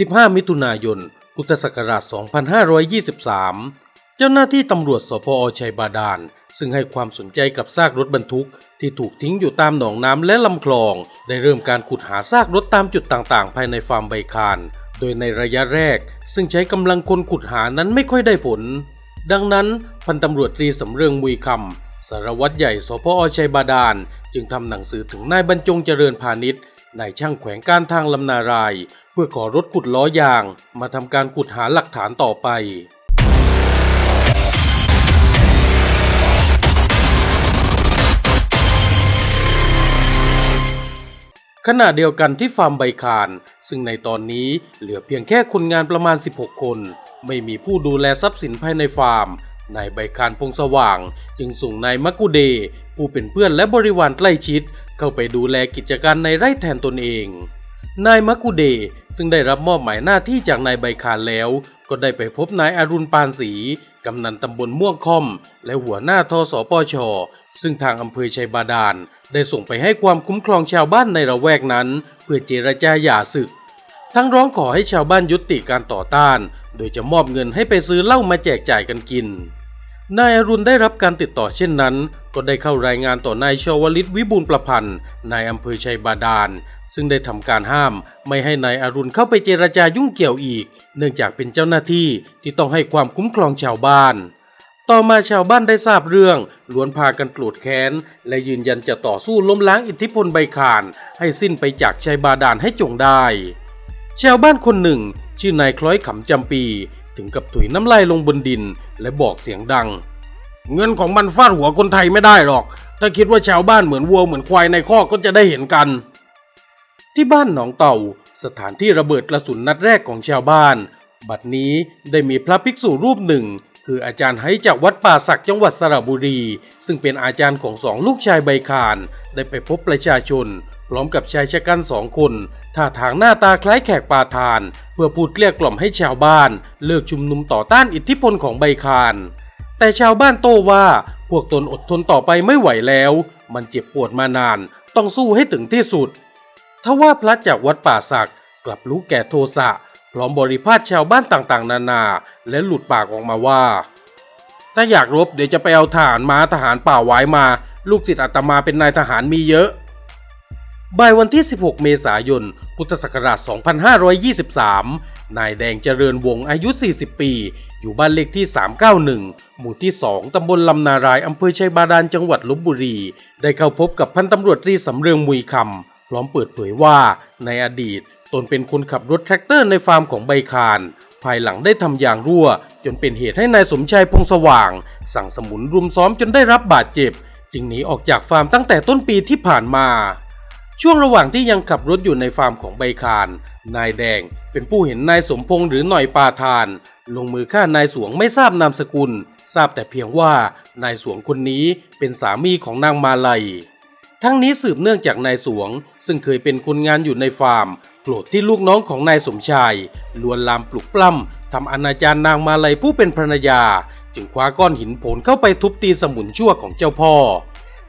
15 มิถุนายน พุทธศักราช 2523 เจ้าหน้าที่ตำรวจสพอชัยบาดาล ซึ่งให้ความสนใจกับซากรถบรรทุก ที่ถูกทิ้งอยู่ตามหนองน้ำและลำคลอง ได้เริ่มการขุดหาซากรถตามจุดต่างๆ ภายในฟาร์มใบคาน โดยในระยะแรก ซึ่งใช้กำลังคนขุดหานั้นไม่ค่อยได้ผล ดังนั้นพันตำรวจตรีสำเริงมุยคำสารวัตรใหญ่สพอชัยบาดาล จึงทำหนังสือถึงนายบรรจงเจริญพาณิชย์นายช่างแขวงการทางลำนาราย เพื่อขอรถขุดล้อยางมาทำการขุดหาหลักฐานต่อไป ขณะเดียวกันที่ฟาร์มใบคาน ซึ่งในตอนนี้เหลือเพียงแค่คนงานประมาณ 16 คน ไม่มีผู้ดูแลทรัพย์สินภายในฟาร์มนายใบคานพงสว่าง จึงส่งนายมักกุเด ผู้เป็นเพื่อนและบริวารใกล้ชิด เข้าไปดูแลกิจการในไร่แทนตนเอง นายมักกุเดซึ่งได้รับมอบหมายหน้าที่จากนายใบคานแล้ว ก็ได้ไปพบนายอรุณปานศรีกำนันตำบลม่วงคอม และหัวหน้าทสปช ซึ่งทางอำเภอชัยบาดาล ได้ส่งไปให้ความคุ้มครองชาวบ้านในระแวกนั้น เพื่อเจรจาหย่าศึก ทั้งร้องขอให้ชาวบ้านยุติการต่อต้าน โดยจะมอบเงินให้ไปซื้อเหล้ามาแจกจ่ายกันกิน นายอรุณได้รับการติดต่อเช่นนั้น ก็ได้เข้ารายงานต่อนายชวลิตวิบูลประพันธ์นายอำเภอชัยบาดาล ซึ่งได้ทำการห้ามไม่ให้นายอรุณเข้าไปเจรจายุ่งเกี่ยวอีก เนื่องจากเป็นเจ้าหน้าที่ที่ต้องให้ความคุ้มครองชาวบ้าน ต่อมาชาวบ้านได้ทราบเรื่องล้วนพากันโกรธแค้น และยืนยันจะต่อสู้ล้มล้างอิทธิพลใบขานให้สิ้นไปจากชัยบาดาลให้จงได้ ชาวบ้านคนหนึ่ง ชื่อนายคล้อยขำจำปี ถึงกับถุยน้ำลายลงบนดิน และบอกเสียงดัง เงินของมันฟาดหัวคนไทยไม่ได้หรอก ถ้าคิดว่าชาวบ้านเหมือนวัวเหมือนควายในคอก็จะได้เห็นกัน ที่บ้านหนองเต่า สถานที่ระเบิดกระสุนนัดแรกของชาวบ้าน บัดนี้ได้มีพระภิกษุรูปหนึ่ง คืออาจารย์ไฮจากวัดป่าสักจังหวัดสระบุรี ซึ่งเป็นอาจารย์ของสองลูกชายใบคาน ได้ไปพบประชาชน พร้อมกับชายชะกันสองคนท่าทางหน้าตาคล้ายแขกปาทาน เพื่อพูดเกลี้ยกล่อมให้ชาวบ้าน เลิกชุมนุมต่อต้านอิทธิพลของใบคานแต่ชาวบ้านโต้ว่าพวกตนอดทนต่อไปไม่ไหวแล้ว มันเจ็บปวดมานาน ต้องสู้ให้ถึงที่สุด ทว่าพระจากวัดป่าสักกลับรู้แก่โทสะพร้อมบริพาทชาวบ้านต่างๆ นานา และหลุดปากออกมาว่า ถ้าอยากรบเดี๋ยวจะไปเอาทหารมาทหารป่าไว้มา ลูกศิษย์อาตมาเป็นนายทหารมีเยอะ บ่ายวันที่ 16 เมษายน พุทธศักราช 2523 นายแดงเจริญวงศ์อายุ 40 ปี อยู่บ้านเลขที่ 391 หมู่ที่ 2 ตำบลลำนาราย อำเภอชัยบาดาล จังหวัดลบบุรี ได้เข้าพบกับพันตำรวจตรีสำเริงมุยคำ พร้อมเปิดเผยว่าในอดีต ตนเป็นคนขับรถแทรกเตอร์ในฟาร์มของใบคาน ภายหลังได้ทำยางรั่ว จนเป็นเหตุให้นายสมชายพงสว่าง สั่งสมุนรุมซ้อมจนได้รับบาดเจ็บ จึงหนีออกจากฟาร์มตั้งแต่ต้นปีที่ผ่านมา ช่วงระหว่างที่ยังขับรถอยู่ในฟาร์มของใบคาน นายแดงเป็นผู้เห็นนายสมพงษ์หรือหน่อยปาทาน ลงมือฆ่านายสวงไม่ทราบนามสกุล ทราบแต่เพียงว่านายสวงคนนี้เป็นสามีของนางมาลัย ทั้งนี้สืบเนื่องจากนายสวง ซึ่งเคยเป็นคนงานอยู่ในฟาร์มโกรธที่ลูกน้องของนายสมชายลวนลามปลุกปล้ำทำอนาจารนางมาลัยผู้เป็นภรรยา จึงคว้าก้อนหินโผลเข้าไปทุบตีสมุนชั่วของเจ้าพ่อ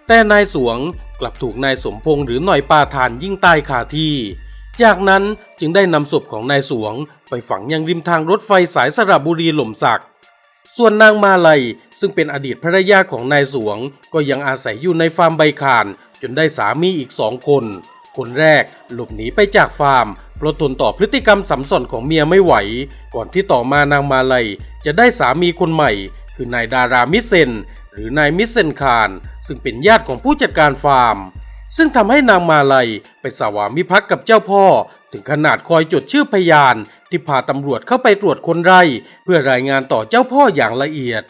แต่นายสวงกลับถูกนายสมพงษ์หรือหน่อยปาทานยิงตายคาที่ จากนั้นจึงได้นำศพของนายสวง ไปฝังยังริมทางรถไฟสายสระบุรีหล่มสักส่วนนางมาลัยซึ่งเป็นอดีตภรรยาของนายสวง ก็ยังอาศัยอยู่ในฟาร์มใบคาน จนได้สามีอีกสองคน คนแรกหลบหนีไปจากฟาร์มเพราะทนต่อพฤติกรรมสัมสอนของเมียไม่ไหว ก่อนที่ต่อมานางมาลัยจะได้สามีคนใหม่ คือนายดารามิเซน หรือนายมิเซนคาร ซึ่งเป็นญาติของผู้จัดการฟาร์ม ซึ่งทำให้นางมาลัยไปสวามิภักดิ์กับเจ้าพ่อ ถึงขนาดคอยจดชื่อพยาน ที่พาตำรวจเข้าไปตรวจคนไร่ เพื่อรายงานต่อเจ้าพ่ออย่างละเอียด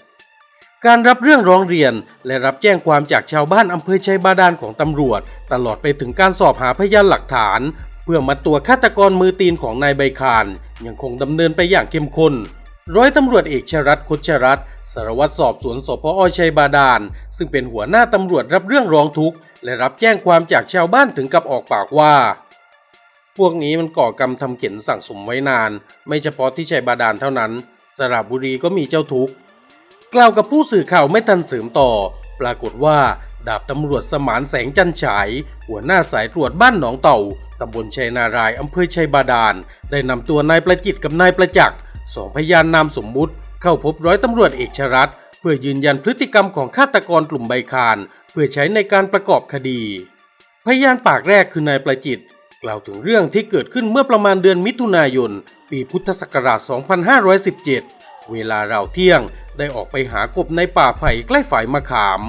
การรับเรื่องร้องเรียนและรับแจ้งความจากชาวบ้านอำเภอชัยบาดาลของตำรวจ ตลอดไปถึงการสอบหาพยานหลักฐาน เพื่อมาตัวฆาตกรมือตีนของนายใบคาน ยังคงดำเนินไปอย่างเข้มข้นร้อยตำรวจเอกชรัตคุชรัตสารวัตรสอบสวนสพอชัยบาดาลซึ่งเป็นหัวหน้าตำรวจรับเรื่องร้องทุกข์และรับแจ้งความจากชาวบ้านถึงกับออกปากว่า พวกนี้มันก่อกรรมทำเข็นสั่งสมไว้นาน ไม่เฉพาะที่ชัยบาดาลเท่านั้น สระบุรีก็มีเจ้าทุกข์ กล่าวกับผู้สื่อข่าวไม่ทันเสริมต่อ ปรากฏว่า ดาบตำรวจสมานแสงจันฉาย หัวหน้าสายตรวจบ้านหนองเต่าตำบลชัยนารายอำเภอชัยบาดาล ได้นำตัวนายประจิตกับนายประจักษ์สองพยานนามสมมุติ เข้าพบร้อยตำรวจเอกชรัตเพื่อยืนยันพฤติกรรมของฆาตกรกลุ่มใบคาน เพื่อใช้ในการประกอบคดี พยานปากแรกคือนายประจิต กล่าวถึงเรื่องที่เกิดขึ้นเมื่อประมาณเดือนมิถุนายน ปีพุทธศักราช 2517 เวลาราวเที่ยง ได้ออกไปหากบในป่าไผ่ใกล้ฝ่ายมะขาม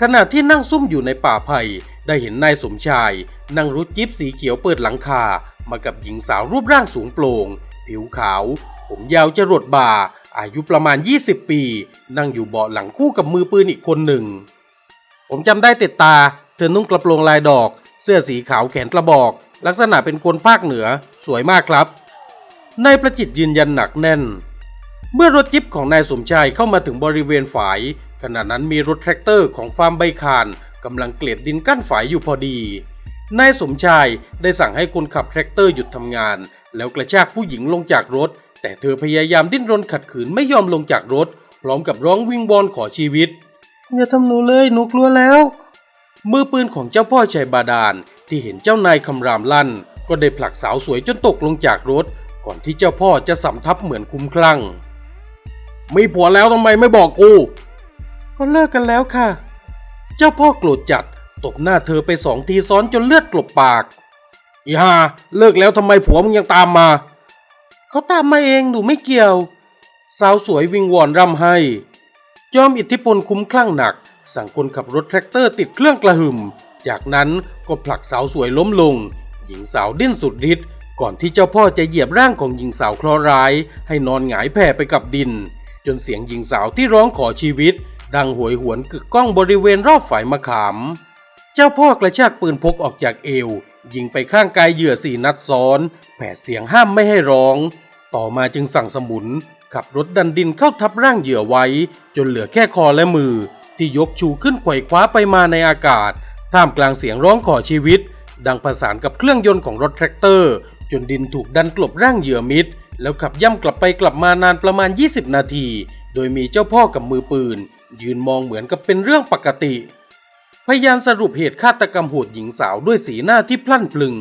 ขณะที่นั่งซุ่มอยู่ในป่าไผ่ได้เห็นนายสมชาย นั่งรถจิ๊บสีเขียวเปิดหลังคา มากับหญิงสาวรูปร่างสูงโปร่งผิวขาว ผมยาวจรดบ่า อายุประมาณ 20 ปี นั่งอยู่เบาะหลังคู่กับมือปืนอีกคนหนึ่ง ผมจำได้ติดตา เธอนุ่งกระโปรงลายดอก เสื้อสีขาวแขนกระบอก ลักษณะเป็นคนภาคเหนือ สวยมากครับนายประจิตยืนยันหนักแน่น เมื่อรถจิ๊บของนายสมชายเข้ามาถึงบริเวณฝาย ขณะนั้นมีรถแทรกเตอร์ของฟาร์มใบคานกำลังเกลียดดินกั้นฝายอยู่พอดี นายสมชายได้สั่งให้คนขับแทรกเตอร์หยุดทำงาน แล้วกระชากผู้หญิงลงจากรถ แต่เธอพยายามดิ้นรนขัดขืนไม่ยอมลงจากรถ พร้อมกับร้องวิงวอนขอชีวิต อย่าทำหนูเลยหนูกลัวแล้ว มือปืนของเจ้าพ่อชัยบาดาลที่เห็นเจ้านายคำรามลั่น ก็ได้ผลักสาวสวยจนตกลงจากรถ ก่อนที่เจ้าพ่อจะสำทับเหมือนคุ้มคลั่ง มีผัวแล้วทำไมไม่บอกกู ก็เลิกกันแล้วค่ะ เจ้าพ่อโกรธจัดตบหน้าเธอไปสองทีซ้อนจนเลือดกลบปาก อีห่าเลิกแล้วทำไมผัวมึงยังตามมา เขาตามมาเองหนูไม่เกี่ยว สาวสวยวิงวอนร่ำให้ จอมอิทธิพลคุ้มคลั่งหนัก สั่งคนขับรถแทรกเตอร์ติดเครื่องกระหึ่ม จากนั้นก็ผลักสาวสวยล้มลง หญิงสาวดิ้นสุดฤทธิ์ก่อนที่เจ้าพ่อจะเหยียบร่างของหญิงสาวเคราะห์ร้าย ให้นอนหงายแผ่ไปกับดิน จนเสียงหญิงสาวที่ร้องขอชีวิต ดังหวยหวนกึกก้องบริเวณรอบฝ่ายมะขาม เจ้าพ่อกระชากปืนพกออกจากเอว ยิงไปข้างกายเหยื่อสี่นัดซ้อน แผดเสียงห้ามไม่ให้ร้อง ต่อมาจึงสั่งสมุน ขับรถดันดินเข้าทับร่างเหยื่อไว้ จนเหลือแค่คอและมือ ที่ยกชูขึ้นไขว่คว้าไปมาในอากาศ ท่ามกลางเสียงร้องขอชีวิต ดังประสานกับเครื่องยนต์ของรถแทรกเตอร์ จนดินถูกดันกลบร่างเหยื่อมิด แล้วขับย่ำกลับไปกลับมานานประมาณ 20 นาที โดยมีเจ้าพ่อกับมือปืน ยืนมองเหมือนกับเป็นเรื่องปกติ พยานสรุปเหตุฆาตกรรมโหดหญิงสาวด้วยสีหน้าที่พลั่นพลึง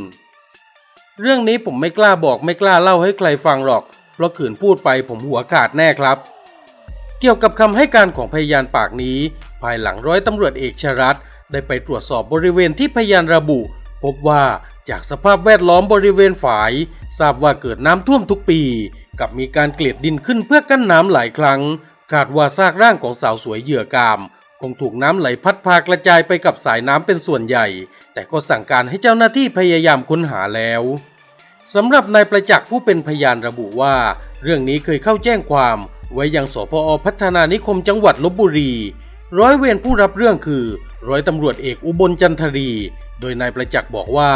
เรื่องนี้ผมไม่กล้าบอกไม่กล้าเล่าให้ใครฟังหรอก เพราะขืนพูดไปผมหัวขาดแน่ครับ เกี่ยวกับคำให้การของพยานปากนี้ ภายหลังร้อยตำรวจเอกชรัตได้ไปตรวจสอบบริเวณที่พยานระบุ พบว่า จากสภาพแวดล้อมบริเวณฝาย ทราบว่าเกิดน้ำท่วมทุกปี กับมีการเกลียดดินขึ้นเพื่อกั้นน้ำหลายครั้งคาดว่าซากร่างของสาวสวยเหยื่อกาม คงถูกน้ำไหลพัดพากระจายไปกับสายน้ำเป็นส่วนใหญ่ แต่ก็สั่งการให้เจ้าหน้าที่พยายามค้นหาแล้วสำหรับนายประจักษ์ผู้เป็นพยานระบุว่า เรื่องนี้เคยเข้าแจ้งความ ไว้ยังสพอพัฒนานิคมจังหวัดลบบุรี ร้อยเวรผู้รับเรื่องคือ ร้อยตำรวจเอกอุบลจันทรี โดยนายประจักษ์บอกว่า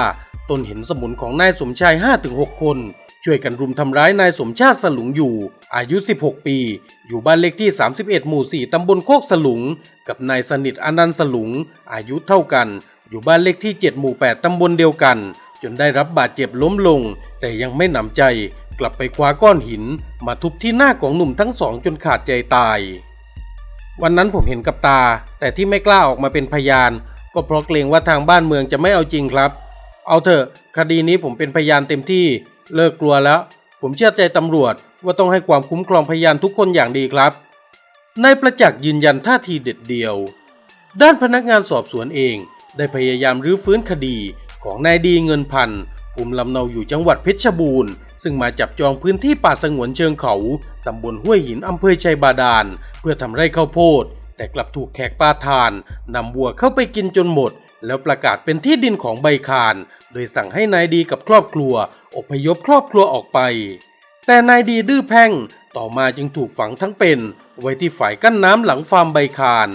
ตนเห็นสมุนของนายสมชาย 5-6 คน ช่วยกันรุมทำร้ายนายสมชาติสลุงอยู่ อายุ 16 ปี อยู่บ้านเลขที่ 31 หมู่ 4 ตำบลโคกสลุง กับนายสนิทอนันต์สลุง อายุเท่ากัน อยู่บ้านเลขที่ 7 หมู่ 8 ตำบลเดียวกัน จนได้รับบาดเจ็บล้มลง แต่ยังไม่หนำใจ กลับไปคว้าก้อนหิน มาทุบที่หน้าของหนุ่มทั้งสองจนขาดใจตาย วันนั้นผมเห็นกับตา แต่ที่ไม่กล้าออกมาเป็นพยาน ก็เพราะเกรงว่าทางบ้านเมืองจะไม่เอาจริงครับ เอาเถอะคดีนี้ผมเป็นพยานเต็มที่เลิกกลัวแล้ว ผมเชื่อใจตำรวจว่าต้องให้ความคุ้มครองพยานทุกคนอย่างดีครับนายประจักษ์ยืนยันท่าทีเด็ดเดียว ด้านพนักงานสอบสวนเอง ได้พยายามรื้อฟื้นคดีของนายดีเงินพันภูมิลำเนาอยู่จังหวัดเพชรบูรณ์ ซึ่งมาจับจองพื้นที่ป่าสงวนเชิงเขา ตำบลห้วยหินอำเภอชัยบาดาล เพื่อทำไร่ข้าวโพด แต่กลับถูกแขกป่าทานนำวัวเข้าไปกินจนหมด แล้วประกาศเป็นที่ดินของใบคาน โดยสั่งให้นายดีกับครอบครัว อพยพครอบครัวออกไป แต่นายดีดื้อแพ่งต่อมาจึงถูกฝังทั้งเป็น ไว้ที่ฝ่ายกั้นน้ำหลังฟาร์มใบคาน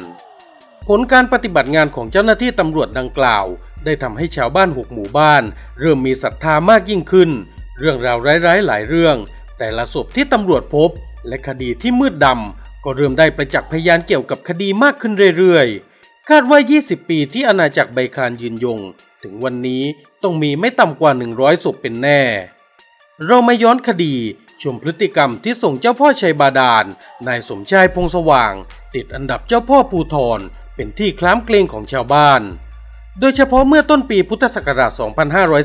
ผลการปฏิบัติงานของเจ้าหน้าที่ตำรวจดังกล่าว ได้ทำให้ชาวบ้านหกหมู่บ้าน เริ่มมีศรัทธามากยิ่งขึ้น เรื่องราวร้ายๆหลายเรื่อง แต่ละศพที่ตำรวจพบ และคดีที่มืดดำก็เริ่มได้ประจักษ์พยานเกี่ยวกับคดีมากขึ้นเรื่อยๆ คาดว่า 20 ปีที่อาณาจักรใบคานยืนยง ถึงวันนี้ต้องมีไม่ต่ำกว่า 100ศพเป็นแน่ เรามาย้อนคดีชมพฤติกรรมที่ส่งเจ้าพ่อชัยบาดาลนายสมชายพงสว่าง ติดอันดับเจ้าพ่อภูทรเป็นที่คล้ามเกรงของชาวบ้าน โดยเฉพาะเมื่อต้นปีพุทธศักราช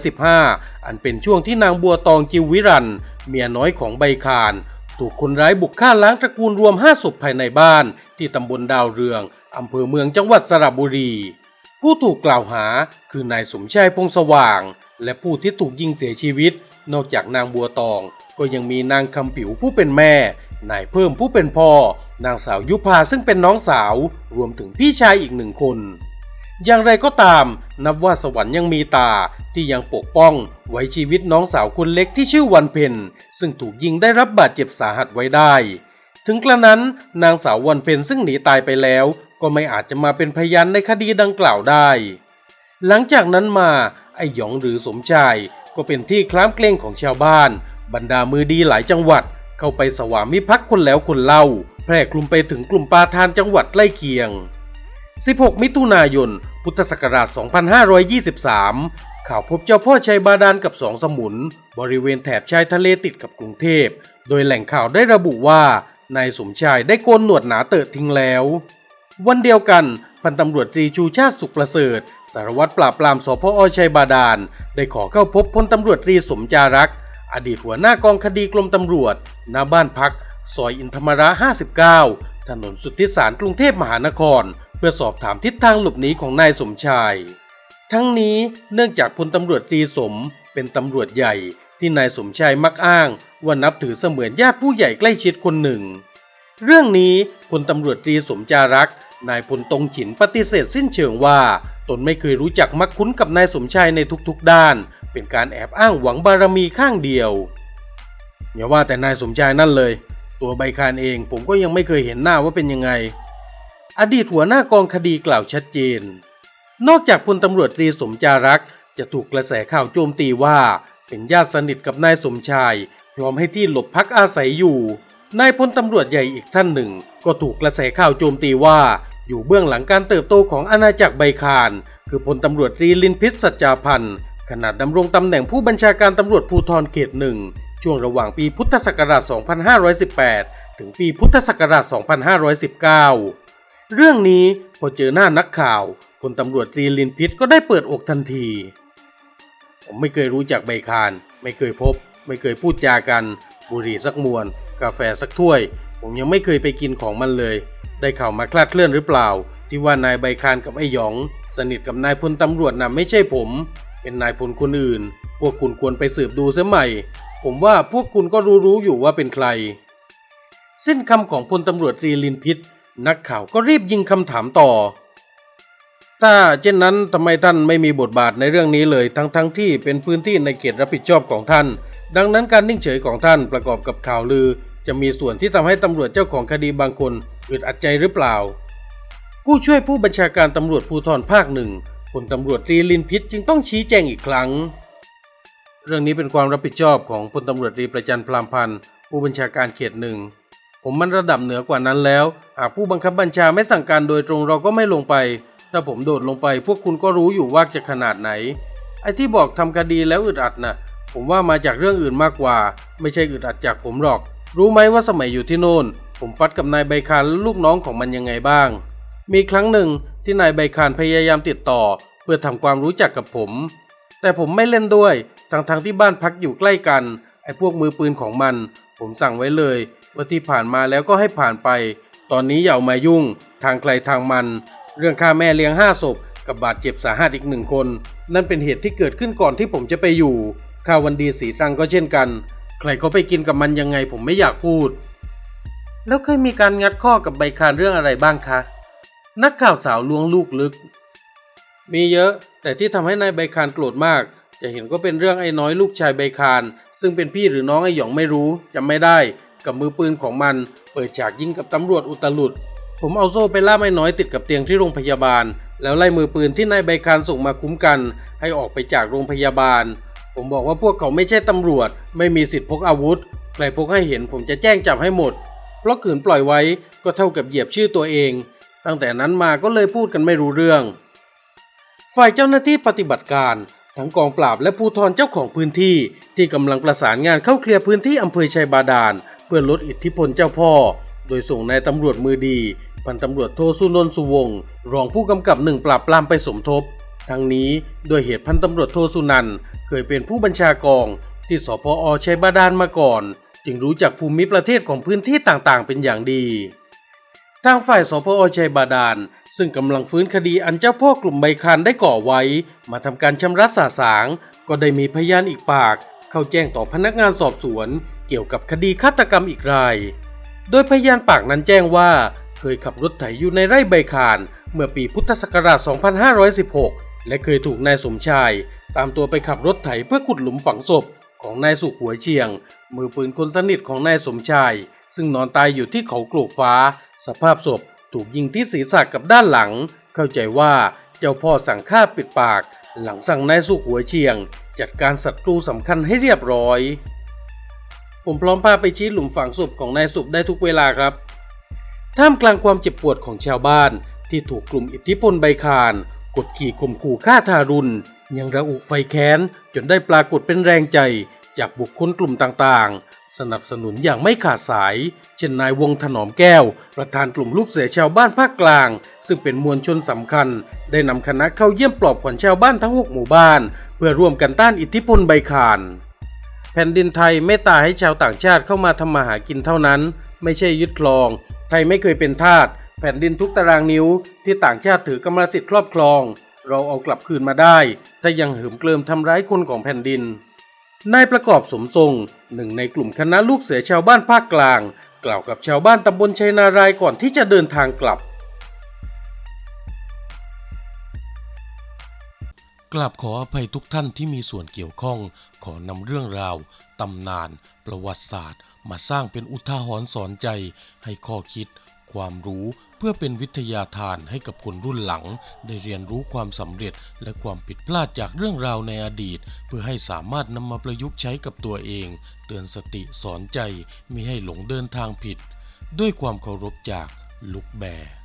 2515 อันเป็นช่วงที่นางบัวตองจิววิรัน เมียน้อยของใบคาน ถูกคนร้ายบุกฆ่าล้างตระกูลรวม 5 ศพภายในบ้าน ที่ตำบลดาวเรือง อำเภอเมืองจังหวัดสระบุรี ผู้ถูกกล่าวหาคือนายสมชายพงสว่าง และผู้ที่ถูกยิงเสียชีวิต นอกจากนางบัวตอง ก็ยังมีนางคำผิวผู้เป็นแม่ นายเพิ่มผู้เป็นพ่อ นางสาวยุพาซึ่งเป็นน้องสาว รวมถึงพี่ชายอีกหนึ่งคน อย่างไรก็ตาม นับว่าสวรรค์ยังมีตาที่ยังปกป้อง ไว้ชีวิตน้องสาวคนเล็กที่ชื่อวันเพ็ญซึ่งถูกยิงได้รับบาดเจ็บสาหัสไว้ได้ถึงกระนั้นนางสาววันเพ็ญซึ่งหนีตายไปแล้ว ก็ไม่อาจจะมาเป็นพยานในคดีดังกล่าวได้ หลังจากนั้นมาไอหยองหรือสมชายก็เป็นที่คล้ามเกรงของชาวบ้าน บรรดามือดีหลายจังหวัด เข้าไปสวามิภักดิ์คนแล้วคนเล่า แพร่คลุมไปถึงกลุ่มปาทานจังหวัดใกล้เคียง 16 มิถุนายน พุทธศักราช 2523 ข่าวพบเจ้าพ่อชัยบาดาลกับสองสมุน บริเวณแถบชายทะเลติดกับกรุงเทพ โดยแหล่งข่าวได้ระบุว่านายสมชายได้โกนหนวดหนาเติดทิ้งแล้ว วันเดียวกันพันตำรวจตรีชูชาติสุขประเสริฐ สารวัตรปราบปรามสพอชัยบาดาล ได้ขอเข้าพบพลตำรวจตรีสมจารักษ์อดีตหัวหน้ากองคดีกรมตำรวจณบ้านพัก ซอยอินธรรมระ 59 ถนนสุทธิสารกรุงเทพมหานคร เพื่อสอบถามทิศทางหลบหนีของนายสมชาย ทั้งนี้เนื่องจากพลตำรวจตรีสมเป็นตำรวจใหญ่ที่นายสมชายมักอ้างว่านับถือเสมือนญาติผู้ใหญ่ใกล้ชิดคนหนึ่ง เรื่องนี้พลตำรวจตรีสมจารักษ์นายพลตรงฉินปฏิเสธสิ้นเชิงว่า ตนไม่เคยรู้จักมักคุ้นกับนายสมชายในทุกๆด้าน เป็นการแอบอ้างหวังบารมีข้างเดียวอย่าว่าแต่นายสมชายนั่นเลย ตัวใบคานเองผมก็ยังไม่เคยเห็นหน้าว่าเป็นยังไง อดีตหัวหน้ากองคดีกล่าวชัดเจน นอกจากพลตำรวจตรีสมจารักษ์จะถูกกระแสข่าวโจมตีว่า เป็นญาติสนิทกับนายสมชาย พร้อมให้ที่หลบพักอาศัยอยู่ นายพลตำรวจใหญ่อีกท่านหนึ่ง ก็ถูกกระแสข่าวโจมตีว่าอยู่เบื้องหลังการเติบโตของอาณาจักรใบคาน คือพลตำรวจตรีลินพิษสัจจาพันธ์ขณะดำรงตำแหน่งผู้บัญชาการตำรวจภูธรเขตหนึ่งช่วงระหว่างปีพุทธศักราช 2518 ถึงปีพุทธศักราช 2519 เรื่องนี้พอเจอหน้านักข่าวพลตำรวจตรีลินพิษก็ได้เปิดอกทันที ผมไม่เคยรู้จักใบคาน ไม่เคยพบ ไม่เคยพูดจากัน บุหรี่สักมวน กาแฟสักถ้วย ผมยังไม่เคยไปกินของมันเลย ได้ข่าวมาคลาดเคลื่อนหรือเปล่า ที่ว่านายใบคานกับไอ้หยอง สนิทกับนายพลตำรวจนะไม่ใช่ผม เป็นนายพลคนอื่น พวกคุณควรไปสืบดูเสียใหม่ ผมว่าพวกคุณก็รู้รู้ๆอยู่ว่าเป็นใคร สิ้นคำของพลตำรวจรีลินพิษ นักข่าวก็รีบยิงคำถามต่อถ้าเช่นนั้นทำไมท่านไม่มีบทบาทในเรื่องนี้เลยทั้งทั้งที่เป็นพื้นที่ในเขตรับผิดชอบของท่าน ดังนั้นการนิ่งเฉยของท่านประกอบกับข่าวลือ จะมีส่วนที่ทำให้ตำรวจเจ้าของคดีบางคนอึดอัดใจหรือเปล่า ผู้ช่วยผู้บัญชาการตำรวจภูธรภาคหนึ่งพลตำรวจตรีลินพิษจึงต้องชี้แจงอีกครั้ง เรื่องนี้เป็นความรับผิดชอบของพลตำรวจตรีประจันพรามพันธ์ผู้บัญชาการเขตหนึ่งผมมันระดับเหนือกว่านั้นแล้ว หากผู้บังคับบัญชาไม่สั่งการโดยตรงเราก็ไม่ลงไป ถ้าผมโดดลงไปพวกคุณก็รู้อยู่ว่าจะขนาดไหน ไอ้ที่บอกทำคดีแล้วอึดอัดน่ะ ผมว่ามาจากเรื่องอื่นมากกว่า ไม่ใช่อึดอัดจากผมหรอก รู้ไหมว่าสมัยอยู่ที่โน่น ผมฟัดกับนายใบคานและลูกน้องของมันยังไงบ้าง มีครั้งหนึ่งที่นายใบคานพยายามติดต่อ เพื่อทำความรู้จักกับผม แต่ผมไม่เล่นด้วยทั้งทงที่บ้านพักอยู่ใกล้กันไอ้พวกมือปืนของมัน ผมสั่งไว้เลยว่าที่ผ่านมาแล้วก็ให้ผ่านไป ตอนนี้อย่าเอามายุ่ง ทางใครทางมัน เรื่องฆ่าแม่เลี้ยงห้าศพกับบาดเจ็บสาหัสอีกหนึ่งคน นั่นเป็นเหตุที่เกิดขึ้นก่อนที่ผมจะไปอยู่ ข่าววันดีสีตรังก็เช่นกัน ใครเขาไปกินกับมันยังไงผมไม่อยากพูด แล้วเคยมีการงัดข้อกับใบคานเรื่องอะไรบ้างคะ นักข่าวสาวลวงลูกลึก มีเยอะ แต่ที่ทำให้นายใบคานโกรธมาก จะเห็นก็เป็นเรื่องไอ้น้อยลูกชายใบคาน ซึ่งเป็นพี่หรือน้องไอ้หยองไม่รู้จำไม่ได้ กับมือปืนของมัน เปิดฉากยิงกับตำรวจอุตลุดผมเอาโซ่ไปล่ามไอ้น้อยติดกับเตียงที่โรงพยาบาล แล้วไล่มือปืนที่นายใบคานส่งมาคุ้มกัน ให้ออกไปจากโรงพยาบาล ผมบอกว่าพวกเขาไม่ใช่ตำรวจ ไม่มีสิทธิ์พกอาวุธ ใครพกให้เห็นผมจะแจ้งจับให้หมด เพราะขืนปล่อยไว้ก็เท่ากับเหยียบชื่อตัวเอง ตั้งแต่นั้นมาก็เลยพูดกันไม่รู้เรื่อง ฝ่ายเจ้าหน้าที่ปฏิบัติการ ทั้งกองปราบและภูธรเจ้าของพื้นที่ ที่กำลังประสานงานเข้าเคลียร์พื้นที่อำเภอชัยบาดาล เพื่อลดอิทธิพลเจ้าพ่อ โดยส่งนายตำรวจมือดี พันตำรวจโทสุนนท์สุวงรองผู้กำกับหนึ่งปราบปรามไปสมทบ ทั้งนี้ด้วยเหตุพันตำรวจโทสุนันเคยเป็นผู้บัญชากองที่สพออชัยบาดาลมาก่อน จึงรู้จักภูมิประเทศของพื้นที่ต่างๆ เป็นอย่างดี ทางฝ่ายสพอชัยบาดาลซึ่งกำลังฟื้นคดีอันเจ้าพ่อกลุ่มใบคานได้ก่อไว้ มาทำการชำระสาสาง ก็ได้มีพยานอีกปาก เข้าแจ้งต่อพนักงานสอบสวนเกี่ยวกับคดีฆาตกรรมอีกราย โดยพยานปากนั้นแจ้งว่า เคยขับรถไถอยู่ในไร่ใบคาน เมื่อปีพุทธศักราช 2516 และเคยถูกนายสมชาย ตามตัวไปขับรถไถเพื่อขุดหลุมฝังศพของนายสุขหัวเชียง มือปืนคนสนิทของนายสมชาย ซึ่งนอนตายอยู่ที่เขากลูกฟ้า สภาพศพถูกยิงที่ศีรษะกับด้านหลัง เข้าใจว่าเจ้าพ่อสั่งฆ่าปิดปาก หลังสั่งนายสุขหัวเชียง จัดการศัตรูสำคัญให้เรียบร้อย ผมพร้อมพาไปชี้หลุมฝังศพของนายสุขได้ทุกเวลาครับ ท่ามกลางความเจ็บปวดของชาวบ้านที่ถูกกลุ่มอิทธิพลใบคาน กดขี่ข่มขู่ฆ่าทารุณ ยังระอุไฟแค้น จนได้ปรากฏเป็นแรงใจจากบุคคลกลุ่มต่างๆ สนับสนุนอย่างไม่ขาดสาย เช่นนายวงถนอมแก้ว ประธานกลุ่มลูกเสือชาวบ้านภาคกลาง ซึ่งเป็นมวลชนสำคัญ ได้นำคณะเข้าเยี่ยมปลอบขวัญชาวบ้านทั้ง 6 หมู่บ้าน เพื่อร่วมกันต้านอิทธิพลใบคาน แผ่นดินไทยเมตตาให้ชาวต่างชาติเข้ามาทำมาหากินเท่านั้น ไม่ใช่ยึดครอง ไทยไม่เคยเป็นทาส แผ่นดินทุกตารางนิ้วที่ต่างชาติถือกรรมสิทธิ์ครอบครอง เราเอากลับคืนมาได้ ถ้ายังเหิมเกลิมทำร้ายคนของแผ่นดิน นายประกอบสมทรงหนึ่งในกลุ่มคณะลูกเสือชาวบ้านภาคกลาง กล่าวกับชาวบ้านตำบลชัยนารายก่อนที่จะเดินทางกลับกราบขออภัยทุกท่านที่มีส่วนเกี่ยวข้อง ขอนำเรื่องราวตำนาน ประวัติศาสตร์ มาสร้างเป็นอุทาหรณ์สอนใจให้ข้อคิด ความรู้เพื่อเป็นวิทยาทานให้กับคนรุ่นหลัง ได้เรียนรู้ความสำเร็จและความผิดพลาดจากเรื่องราวในอดีต เพื่อให้สามารถนำมาประยุกต์ใช้กับตัวเอง เตือนสติสอนใจมิให้หลงเดินทางผิด ด้วยความเคารพจากลุกแบร์